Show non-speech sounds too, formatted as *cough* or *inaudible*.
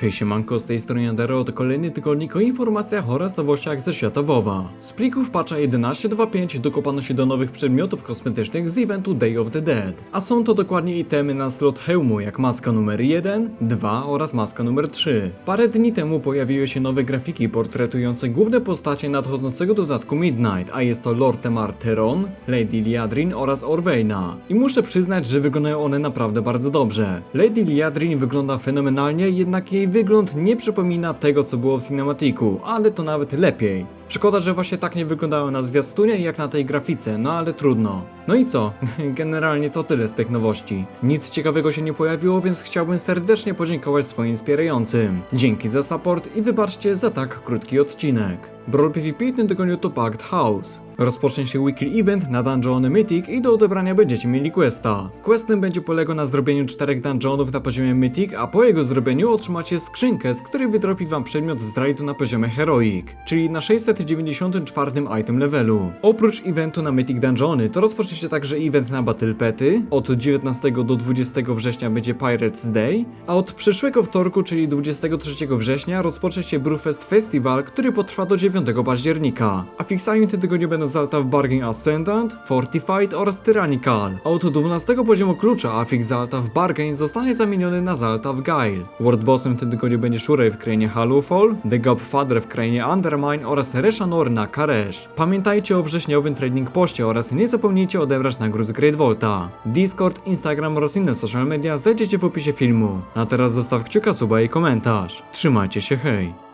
Hej siemanko, z tej strony Andero, to kolejny tygodnik o informacjach oraz nowościach ze świata WoWa. Z plików patcha 11.2.5 dokopano się do nowych przedmiotów kosmetycznych z eventu Day of the Dead. A są to dokładnie itemy na slot hełmu, jak maska numer 1, 2 oraz maska numer 3. Parę dni temu pojawiły się nowe grafiki portretujące główne postacie nadchodzącego dodatku Midnight, a jest to Lord Temar Teron, Lady Liadrin oraz Orweina. I muszę przyznać, że wyglądają one naprawdę bardzo dobrze. Lady Liadrin wygląda fenomenalnie, jednak jej wygląd nie przypomina tego, co było w cinematiku, ale to nawet lepiej. Szkoda, że właśnie tak nie wyglądały na zwiastunie jak na tej grafice, no ale trudno. No i co? *laughs* Generalnie to tyle z tych nowości. Nic ciekawego się nie pojawiło, więc chciałbym serdecznie podziękować swoim wspierającym. Dzięki za support i wybaczcie za tak krótki odcinek. Brawl PvP tym tygodniu to Packed House. Rozpocznie się weekly event na dungeony Mythic i do odebrania będziecie mieli questa. Quest ten będzie polegał na zrobieniu czterech dungeonów na poziomie Mythic, a po jego zrobieniu otrzymacie skrzynkę, z której wydropi wam przedmiot z rajdu na poziomie Heroic, czyli na 694 item levelu. Oprócz eventu na Mythic Dungeony, to rozpocznie się także event na Battle Pety. Od 19 do 20 września będzie Pirates Day, a od przyszłego wtorku, czyli 23 września, rozpocznie się Brewfest Festival, który potrwa do 9 października. A w tym tygodniu będą Zalta w Bargain Ascendant, Fortified oraz Tyrannical. A od 12 poziomu klucza afix Zalta w Bargain zostanie zamieniony na Zalta w Guile. World Bossem w tygodniu będzie Shurey w krainie Halufol, The Godfather w krainie Undermine oraz Reshanor na Karesz. Pamiętajcie o wrześniowym trading poście oraz nie zapomnijcie odebrać nagród z Great Volta. Discord, Instagram oraz inne social media znajdziecie w opisie filmu. A teraz zostaw kciuka, suba i komentarz. Trzymajcie się, hej!